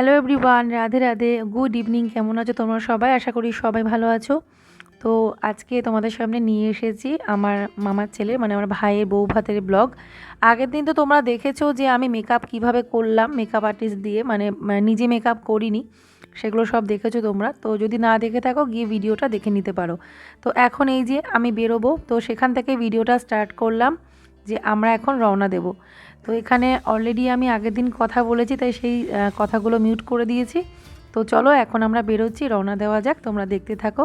Hello everyone Radhe Radhe good evening কেমন আছো তোমরা সবাই? আশা করি সবাই ভালো আছো। তো আজকে তোমাদের সামনে নিয়ে এসেছি আমার মামার ছেলে মানে আমার ভাইয়ের বউ ভাতের ব্লগ আগের দিন তো তোমরা দেখেছ যে আমি মেকআপ কীভাবে করলাম মেকআপ আর্টিস্ট দিয়ে মানে মানে নিজে মেকআপ করিনি, সেগুলো সব দেখেছ তোমরা। তো যদি না দেখে থাকো, গিয়ে ভিডিওটা দেখে নিতে পারো। তো এখন এই যে আমি বেরোবো, তো সেখান থেকে ভিডিওটা স্টার্ট করলাম যে আমরা এখন রওনা দেব। তো এখানে অলরেডি আমি আগের দিন কথা বলেছি, তাই সেই কথাগুলো মিউট করে দিয়েছি। তো চলো, এখন আমরা বেরোচ্ছি, রওনা দেওয়া যাক, তোমরা দেখতে থাকো।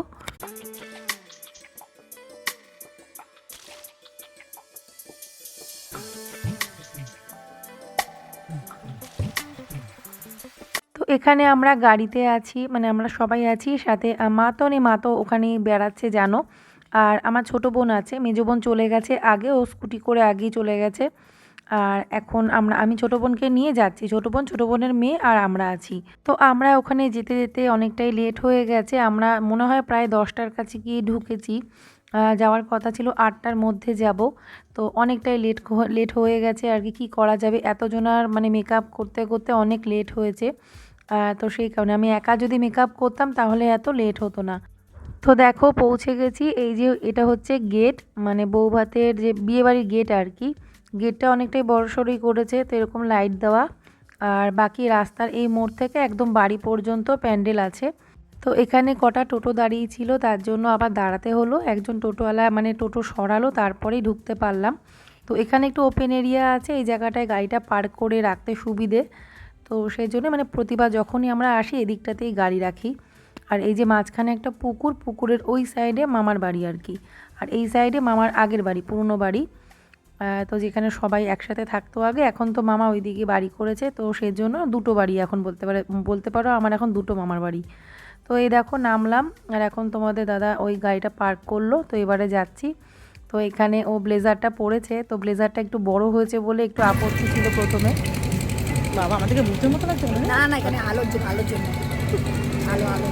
এখানে আমরা গাড়িতে আছি মানে আমরা সবাই আছি, সাথে মা তো নেই, মা তো ওখানে বেড়াচ্ছে, জানো। আর আমার ছোটো বোন আছে, মেজো বোন চলে গেছে, আগে ও স্কুটি করে আগেই চলে গেছে। আর এখন আমরা, আমি ছোটো বোনকে নিয়ে যাচ্ছি। ছোটো বোন, ছোটো বোনের মেয়ে আর আমরা আছি। তো আমরা ওখানে যেতে যেতে অনেকটাই লেট হয়ে গেছে। আমরা মনে হয় প্রায় দশটার কাছে গিয়ে ঢুকেছি। যাওয়ার কথা ছিল আটটার মধ্যে যাব। তো অনেকটাই লেট লেট হয়ে গেছে। আর কি, কী করা যাবে? এতজনার মানে মেকআপ করতে করতে অনেক লেট হয়েছে। তো সেই কারণে আমি একা যদি মেকআপ করতাম তাহলে এত লেট হতো না। তো দেখো, পৌঁছে গেছি। এই যে এটা হচ্ছে গেট মানে বৌভাতের যে বিয়েবাড়ির গেট আর কি। গেটটা অনেকটাই বড়সড়ই করেছে, তো এরকম লাইট দেওয়া। আর বাকি রাস্তার এই মোড় থেকে একদম বাড়ি পর্যন্ত প্যান্ডেল আছে। তো এখানে কটা টোটো দাঁড়িয়ে ছিল, তার জন্য আবার দাঁড়াতে হলো। একজন টোটোওয়ালা মানে টোটো সরালো, তারপরেই ঢুকতে পারলাম। তো এখানে একটু ওপেন এরিয়া আছে, এই জায়গাটায় গাড়িটা পার্ক করে রাখতে সুবিধে। তো সেই জন্য মানে প্রতিবার যখনই আমরা আসি, এদিকটাতেই গাড়ি রাখি। আর এই যে মাঝখানে একটা পুকুর, পুকুরের ওই সাইডে মামার বাড়ি আর কি। আর এই সাইডে মামার আগের বাড়ি, পুরনো বাড়ি। তো যেখানে সবাই একসাথে থাকতো আগে এখন তো মামা ওইদিকে বাড়ি করেছে তো সেই জন্য দুটো বাড়ি এখন বলতে পারে বলতে পারো আমার এখন দুটো মামার বাড়ি। তো এই দেখো নামলাম আর এখন তোমাদের দাদা ওই গাড়িটা পার্ক করল তো এবারে যাচ্ছি। তো এখানে ও ব্লেজারটা পরেছে তো ব্লেজারটা একটু বড় হয়েছে বলে একটু আপত্তি ছিল প্রথমে। বাবা আমাদেরকে বুঝতে মতো লাগছে না না এখানে আলোর জন্য আলোর জন্য আলো। আলো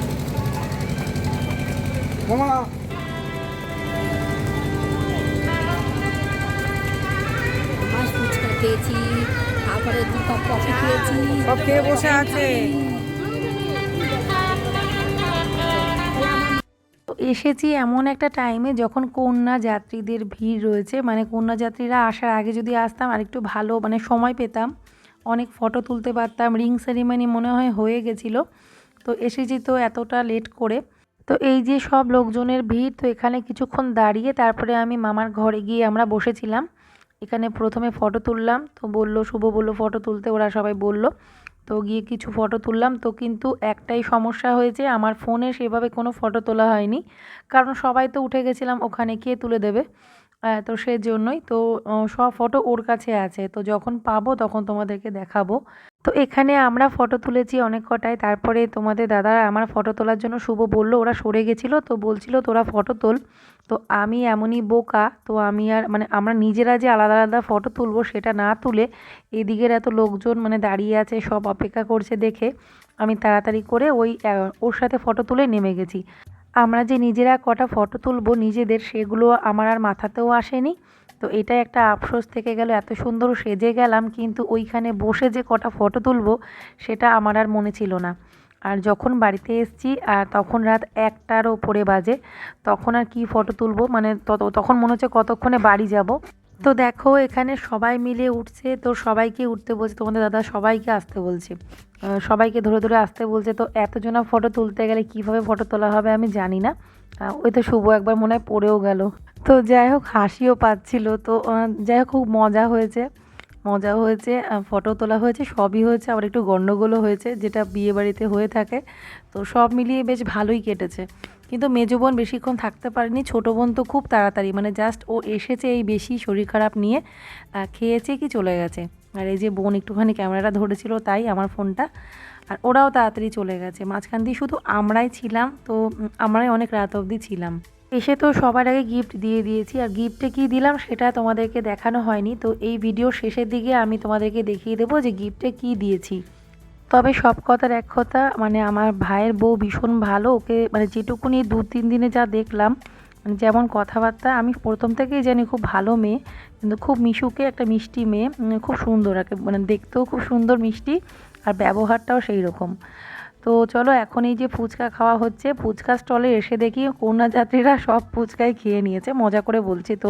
সব খেয়ে বসে আছে। তো এসেছি এমন একটা টাইমে যখন কন্যা যাত্রীদের ভিড় রয়েছে মানে কন্যা যাত্রীরা আসার আগে যদি আসতাম আর একটু ভালো মানে সময় পেতাম অনেক ফটো তুলতে পারতাম রিং সেরিমনি মনে হয় হয়ে গেছিল তো এসেছি তো এতটা লেট করে। তো এই যে সব লোকজনের ভিড় তো এখানে কিছুক্ষণ দাঁড়িয়ে তারপরে আমি মামার ঘরে গিয়ে আমরা বসেছিলাম। এখানে প্রথমে ফটো তুললাম, তো বলল, শুভ বলল ফটো তুলতে, ওরা সবাই বলল। তো গিয়ে কিছু ফটো তুললাম, তো কিন্তু একটাই সমস্যা হয়েছে, আমার ফোনে সেভাবে কোনো ফটো তোলা হয়নি। কারণ সবাই তো উঠে গেছিলাম, ওখানে কে তুলে দেবে? তো সেই জন্যই তো সব ফটো ওর কাছে আছে। তো যখন পাবো তখন তোমাদেরকে দেখাবো। তো এখানে আমরা ফটো তুলেছি অনেক কটায়। তারপরে তোমাদের দাদা আমার ফটো তোলার জন্য শুভ বলল, ওরা সরে গেছিল। তো বলছিল, তোরা ফটো তোল। তো আমি এমনই বোকা, তো আমি আর মানে আমরা নিজেরা যে আলাদা আলাদা ফটো তুলবো সেটা না তুলে এদিকের এত লোকজন মানে দাঁড়িয়ে আছে, সব অপেক্ষা করছে দেখে। আমি তাড়াতাড়ি করে ওই ওর সাথে ফটো তুলে নেমে গেছি। আমরা যে নিজেরা কটা ফটো তুলবো নিজেদের, সেগুলো আমার আর মাথাতেও আসেনি। তো এটা একটা আফসোস থেকে গেল, এত সুন্দর সেজে গেলাম, কিন্তু ওইখানে বসে যে কটা ফটো তুলব, সেটা আমার আর মনে ছিল না। আর যখন বাড়িতে এসেছি, আর তখন রাত একটার ওপরে বাজে, তখন আর কি ফটো তুলব? মানে তখন মনে হচ্ছে কতক্ষণে বাড়ি যাব? তো দেখো, এখানে সবাই মিলে উঠছে। তো সবাইকে উঠতে বলছে, তোমাদের দাদা সবাইকে আসতে বলছে। সবাইকে ধরে ধরে আসতে বলছে। তো এতজনা ফটো তুলতে গেলে কীভাবে ফটো তোলা হবে আমি জানি না। ওই তো শুভ একবার মনে হয় পড়েও গেল। তো যাই হোক, হাসিও পাচ্ছিল। তো যাই হোক, খুব মজা হয়েছে। মজা হয়েছে ফটো তোলা হয়েছে, সবই হয়েছে। আবার একটু গণ্ডগোলও হয়েছে, যেটা বিয়ে বাড়িতে হয়ে থাকে। তো সব মিলিয়ে বেশ ভালোই কেটেছে। কিন্তু মেজো বোন বেশিক্ষণ থাকতে পারেনি, ছোটো বোন তো খুব তাড়াতাড়ি। মানে জাস্ট ও এসেছে এই বেশি শরীর খারাপ নিয়ে খেয়েছে কি চলে গেছে। আর এই যে বোন একটুখানি ক্যামেরাটা ধরেছিল তাই আমার ফোনটা, আর ওরাও তাড়াতাড়ি চলে গেছে। মাঝখান দিয়ে শুধু আমরাই ছিলাম, তো আমরাই অনেক রাত অবধি ছিলাম। এসে তো সবার আগে গিফট দিয়ে দিয়েছি, আর গিফটে কী দিলাম সেটা তোমাদেরকে দেখানো হয়নি। তো এই ভিডিও শেষের দিকে আমি তোমাদেরকে দেখিয়ে দেবো যে গিফটে কী দিয়েছি। তবে সব কথার এক কথা মানে আমার ভাইয়ের বউ ভীষণ ভালো, ওকে মানে যেটুকুনি দু তিন দিনে যা দেখলাম মানে যেমন কথাবার্তা, আমি প্রথম থেকেই জানি খুব ভালো মেয়ে, কিন্তু খুব মিশুকে একটা মিষ্টি মেয়ে খুব সুন্দর মানে দেখতেও খুব সুন্দর মিষ্টি, আর ব্যবহারটাও সেই রকম। তো চলো এখন এই যে ফুচকা খাওয়া হচ্ছে, ফুচকা স্টলে এসে দেখি কন্যা যাত্রীরা সব ফুচকাই খেয়ে নিয়েছে, মজা করে বলছি তো।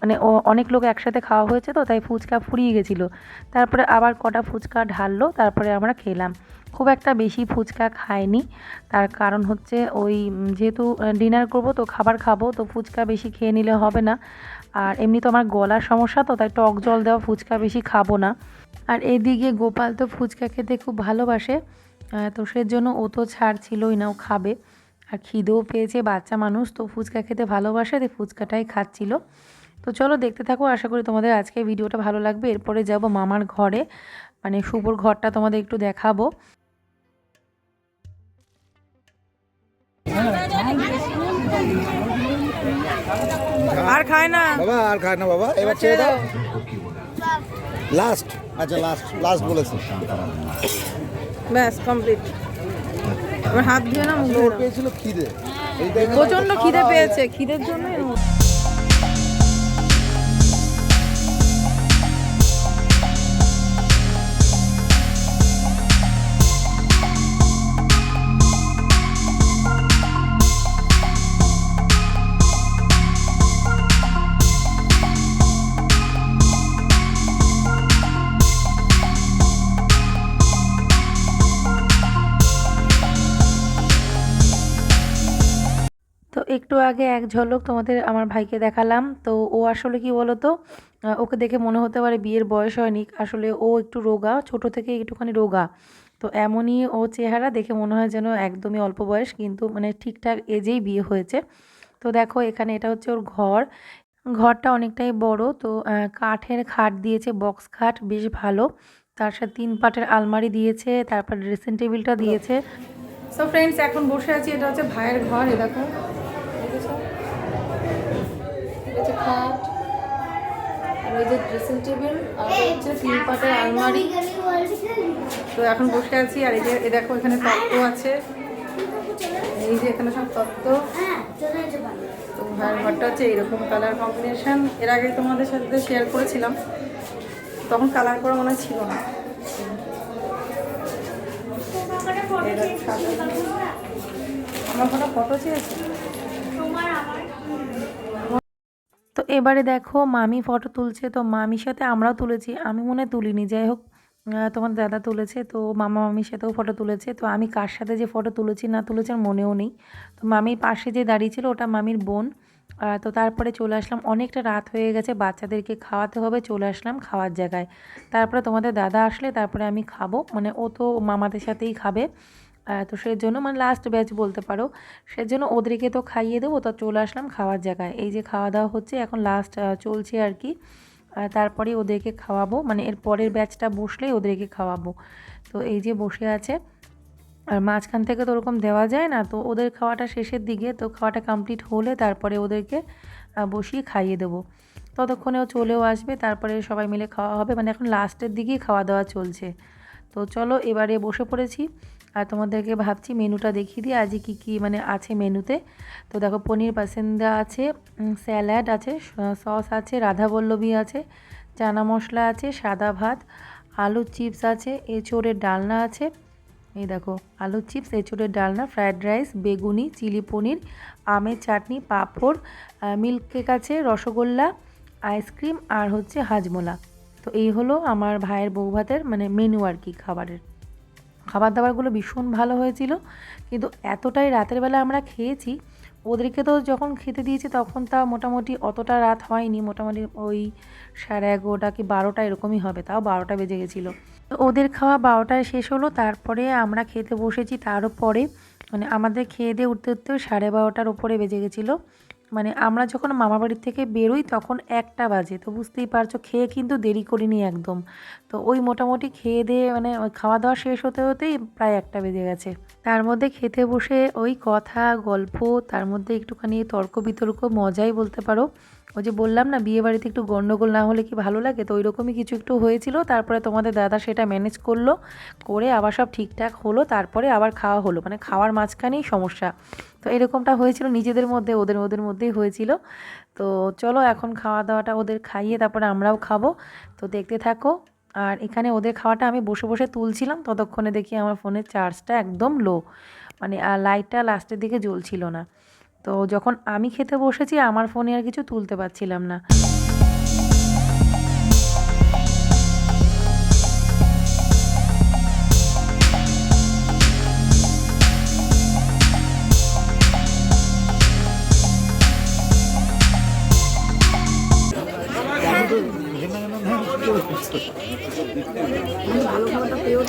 মানে ও- অনেক লোক একসাথে খাওয়া হয়েছে তো, তাই ফুচকা ফুরিয়ে গেছিল। তারপরে আবার কটা ফুচকা ঢাললো, তারপরে আমরা খেলাম। খুব একটা বেশি ফুচকা খাইনি, তার কারণ হচ্ছে ওই যেহেতু ডিনার করব তো, খাবার খাব, তো ফুচকা বেশি খেয়ে নিলে হবে না। আর এমনি তো আমার গলার সমস্যা তো, তাই টক জল দেওয়া ফুচকা বেশি খাব না। আর এদিকে গোপাল তো ফুচকা খেতে খুব ভালোবাসে তো সেজন্য ও তো ছাড় ছিলই না, ও খাবে। আর খিদেও পেয়েছে, বাচ্চা মানুষ তো ফুচকা খেতে ভালোবাসে, তাই ফুচকাটাই খাচ্ছিল। তো চলো দেখতে থাকো আশা করি তোমাদের আজকে ভিডিওটা ভালো লাগবে। এরপরে যাব মামার ঘরে মানে শুভর ঘরটা তোমাদের একটু দেখাবো। আর খায় না? বাবা আর খায় না বাবা? এবার ছেড়ে দাও। লাস্ট আচ্ছা লাস্ট লাস্ট বলেছে। ব্যাস কমপ্লিট এবার হাত ধুয়ে না মুখ পেয়েছিল খিদে। প্রচণ্ড খিদে পেয়েছে খিদের জন্য তো একটু আগে এক ঝলক তোমাদের আমার ভাইকে দেখালাম। তো ও আসলে কি বলো তো ওকে দেখে মনে হতে পারে বিয়ের বয়স হয়নি। আসলে ও একটু রোগা, ছোট থেকে একটুখানি রোগা। তো এমনই ও চেহারা দেখে মনে হয় যেন একদমই অল্প বয়স, কিন্তু মানে ঠিকঠাক এজেই বিয়ে হয়েছে। তো দেখো, এখানে এটা হচ্ছে ওর ঘর। ঘরটা অনেকটাই বড়। তো কাঠের খাট দিয়েছে, বক্স খাট, বেশ ভালো। তার সাথে তিন পাটের আলমারি দিয়েছে, তারপর ড্রেসিং টেবিলটা দিয়েছে। সো ফ্রেন্ডস এখন বসে আছি। এটা হচ্ছে ভাইয়ের ঘর, এ দেখো। হচ্ছে খাট আর ওই যে ড্রেসিং টেবিল আর হচ্ছে তিন পাটের আলমারি। তো এখন বসে আছি আর এই যে এ দেখো এখানে তত্ত্ব আছে। এই যে এখানে সব তত্ত্ব তো ভাইয়ের ঘরটা হচ্ছে এইরকম কালার কম্বিনেশন এর আগে তোমাদের সাথে শেয়ার করেছিলাম। তখন কালার করা মনে ছিল না। আমার কোনো ফটো চেয়েছে তো এবারে দেখো মামি ফটো তুলছে, তো মামির সাথে আমরাও তুলেছি। আমি মনে তুলিনি, যাই হোক তোমার দাদা তুলেছে, তো মামা মামির সাথেও ফটো তুলেছে। তো আমি কার সাথে যে ফটো তুলেছি না তুলেছি মনেও নেই। তো মামির পাশে যে দাঁড়িয়ে ছিল ওটা মামির বোন। তো তারপরে চলে আসলাম। অনেকটা রাত হয়ে গেছে, বাচ্চাদেরকে খাওয়াতে হবে, চলে আসলাম খাওয়ার জায়গায়। তারপরে তোমাদের দাদা আসলে, তারপরে আমি খাব। মানে ও তো মামাদের সাথেই খাবে। তো সেই জন্য মানে লাস্ট ব্যাচ বলতে পারো, সেজন্য ওদেরকে তো খাইয়ে দেবো, তো চলে আসলাম খাওয়ার জায়গায়। এই যে খাওয়া দাওয়া হচ্ছে, এখন লাস্ট চলছে আর কি। তারপরে ওদেরকে খাওয়াবো মানে এর পরের ব্যাচটা বসলেই ওদেরকে খাওয়াবো। তো এই যে বসে আছে, আর মাঝখান থেকে তো ওরকম দেওয়া যায় না, তো ওদের খাওয়াটা শেষের দিকে, তো খাওয়াটা কমপ্লিট হলে তারপরে ওদেরকে বসিয়ে খাইয়ে দেবো। ততক্ষণে ও চলেও আসবে, তারপরে সবাই মিলে খাওয়া হবে মানে এখন লাস্টের দিকেই খাওয়া দাওয়া চলছে। তো চলো এবারে বসে পড়েছি। আর তোমাদেরকে ভাবছি মেনুটা দেখিয়ে দিই। আজকে কী কী মানে আছে মেনুতে? তো দেখো, পনির পাসেন্দা আছে স্যালাড আছে সস আছে রাধাবল্লভী আছে, চানা মশলা আছে, সাদা ভাত আলু চিপস আছে, এঁচোড়ের ডালনা আছে। এই দেখো আলু চিপস, এঁচোড়ের ডালনা, fried rice, beguni, chilli paneer, আমের চাটনি, পাঁপড় মিল্ক কেক আছে, রসগোল্লা, আইসক্রিম আর হচ্ছে হাজমোলা। তো এই হলো আমার ভাইয়ের বউ ভাতের মানে মেনু আর কি খাবারের। খাবার দাবারগুলো ভীষণ ভালো হয়েছিল, কিন্তু এতটাই রাতের বেলা আমরা খেয়েছি, ওদেরকে তো যখন খেতে দিয়েছি তখন তা মোটামুটি অতটা রাত হয়নি, মোটামুটি ওই সাড়ে এগারোটা কি বারোটা এরকমই হবে, তাও বারোটা বেজে গেছিল। ওদের খাওয়া বারোটায় শেষ হলো, তারপরে আমরা খেতে বসেছি তারও পরে মানে আমাদের খেয়ে দিয়ে উঠতে উঠতেও সাড়ে বারোটার ওপরে বেজে গেছিল। মানে আমরা যখন মামা বাড়ির থেকে বেরোই তখন একটা বাজে, তো বুঝতেই পারছ, খেয়ে কিন্তু দেরি করিনি একদম। তো ওই মোটামুটি খেয়ে দিয়ে মানে খাওয়া দাওয়া শেষ হতে হতেই প্রায় একটা বেজে গেছে। তার মধ্যে খেতে বসে ওই কথা, গল্প, তার মধ্যে একটুখানি তর্ক বিতর্ক মজাই বলতে পারো। ওই যে বললাম না, বিয়ে বাড়িতে একটু গন্ডগোল না হলে কি ভালো লাগে? তো ওইরকমই কিছু একটু হয়েছিল। তারপরে তোমাদের দাদা সেটা ম্যানেজ করল, করে আবার সব ঠিকঠাক হলো, তারপরে আবার খাওয়া হলো। মানে খাওয়ার মাঝখানেই সমস্যা। তো এরকমটা হয়েছিল নিজেদের মধ্যে, ওদের ওদের মধ্যেই হয়েছিল। তো চলো এখন খাওয়া দাওয়াটা ওদের খাইয়ে তারপরে আমরাও খাব। তো দেখতে থাকো। আর এখানে ওদের খাওয়াটা আমি বসে বসে তুলছিলাম। ততক্ষণে দেখি আমার ফোনের চার্জটা একদম লো মানে লাইটটা লাস্টের দিকে জ্বলছিল না। তো যখন আমি খেতে বসেছি আমার ফোনে আর কিছু তুলতে পারছিলাম না।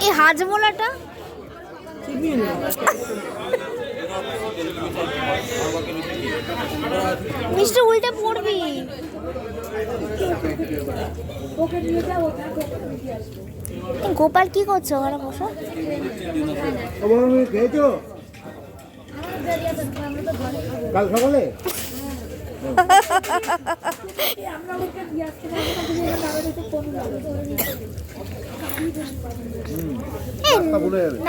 এই হাজমোলাটা? মিষ্টি উল্টে পড়বি। গোপাল কি করছ? ওখানে বসো। খেয়েছো কাল সকালে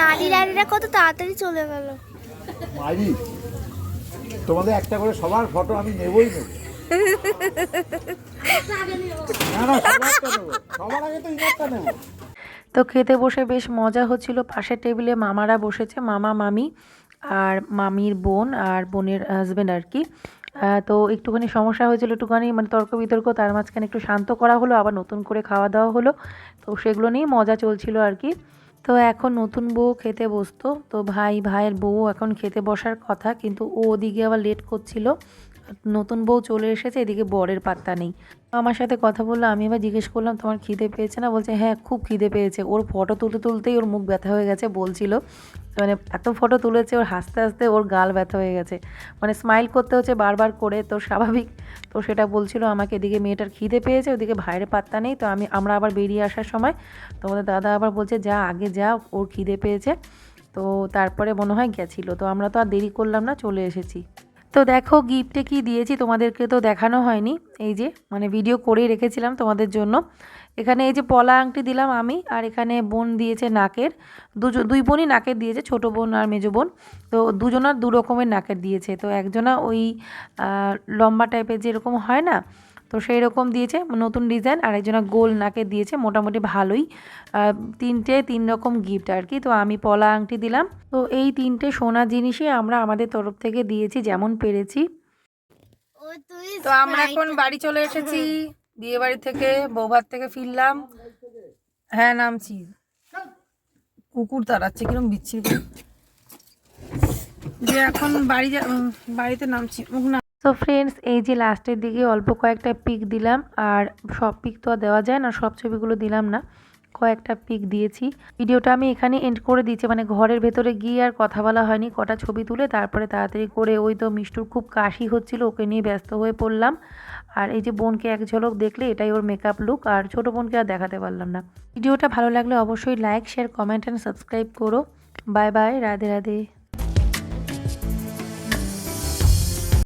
নারী নারীরা কত তাড়াতাড়ি চলে গেল। মাইরি, তোমাদের একটা করে সবার ফটো আমি নেবই নেব। না তো খেতে বসে বেশ মজা হচ্ছিল। পাশের টেবিলে মামারা বসেছে, মামা, মামি আর মামির বোন আর বোনের হাজব্যান্ড আর কি তো একটুখানি সমস্যা হয়েছিল একটুখানি মানে তর্ক বিতর্ক, তার মাঝখানে একটু শান্ত করা হলো, আবার নতুন করে খাওয়া দাওয়া হলো। তো সেগুলো নিয়েই মজা চলছিল আর কি তো এখন নতুন বউ খেতে বসতো। তো ভাই, ভাইয়ের বউ এখন খেতে বসার কথা, কিন্তু ও ওদিকে আবার লেট করছিল। নতুন বউ চলে এসেছে, এদিকে বরের পাত্তা নেই। আমার সাথে কথা বলল, আমি এবার জিজ্ঞেস করলাম, তোমার খিদে পেয়েছে না? বলছে হ্যাঁ খুব খিদে পেয়েছে। ওর ফটো তুলতে তুলতেই ওর মুখ ব্যথা হয়ে গেছে, বলছিল। মানে এত ফটো তুলেছে, ওর হাসতে হাসতে ওর গাল ব্যথা হয়ে গেছে। মানে স্মাইল করতে হচ্ছে বারবার করে, তো স্বাভাবিক। তো সেটা বলছিল আমাকে, এদিকে মেয়েটার খিদে পেয়েছে, ওদিকে ভাইয়ের পাত্তা নেই। তো আমি, আমরা আবার বেরিয়ে আসার সময় তোমাদের দাদা আবার বলছে, যা, আগে যা, ওর খিদে পেয়েছে। তো তারপরে মনে হয় গেছিল। তো আমরা তো আর দেরি করলাম না, চলে এসেছি। তো দেখো গিফটে কি দিয়েছি, তোমাদেরকে তো দেখানো হয়নি। এই যে মানে ভিডিও করেই রেখেছিলাম তোমাদের জন্য। এখানে এই যে পলা আংটি দিলাম আমি আর এখানে বোন দিয়েছে নাকের। দুজন দুই বোনই নাকের দিয়েছে ছোট বোন আর মেজো বোন। তো দুজনার দু রকমের নাকের দিয়েছে। তো একজনা ওই লম্বা টাইপের যেরকম হয় না তো সেই রকম দিয়েছে নতুন ডিজাইন। আর একজনা গোল নাকের দিয়েছে মোটামুটি ভালোই। তিনটে তিন রকম গিফট আর কি। তো আমি পলা আংটি দিলাম। তো এই তিনটে সোনা জিনিসই আমরা আমাদের তরফ থেকে দিয়েছি যেমন পেরেছি। তো আমরা এখন বাড়ি চলে এসেছি। বিয়ে বাড়ি থেকে বৌভাত থেকে ফিরলাম। হ্যাঁ নামছি। কুকুর তাড়াচ্ছে, কিরম বিচ্ছি। যে এখন বাড়ি বাড়িতে নামছি। মুখ না। তো ফ্রেন্ডস এই যে লাস্টের দিকে অল্প কয়েকটা পিক দিলাম, আর সব পিক তো দেওয়া যায় না, সব ছবিগুলো দিলাম না। কয়েকটা পিক দিয়েছি। ভিডিওটা আমি এখানে এন্ড করে দিয়েছি মানে ঘরের ভেতরে গিয়ে আর কথা বলা হয়নি। কটা ছবি তুলে তারপরে তাড়াতাড়ি করে ওই তো মিষ্টুর খুব কাশি হচ্ছিল, ওকে নিয়ে ব্যস্ত হয়ে পড়লাম। আর এই যে বোনকে এক ঝলক দেখলে এটাই ওর মেকআপ লুক আর ছোট বোনকে আর দেখাতে পারলাম না। ভিডিওটা ভালো লাগলে অবশ্যই like share comment and subscribe করো। Bye bye Radhe Radhe.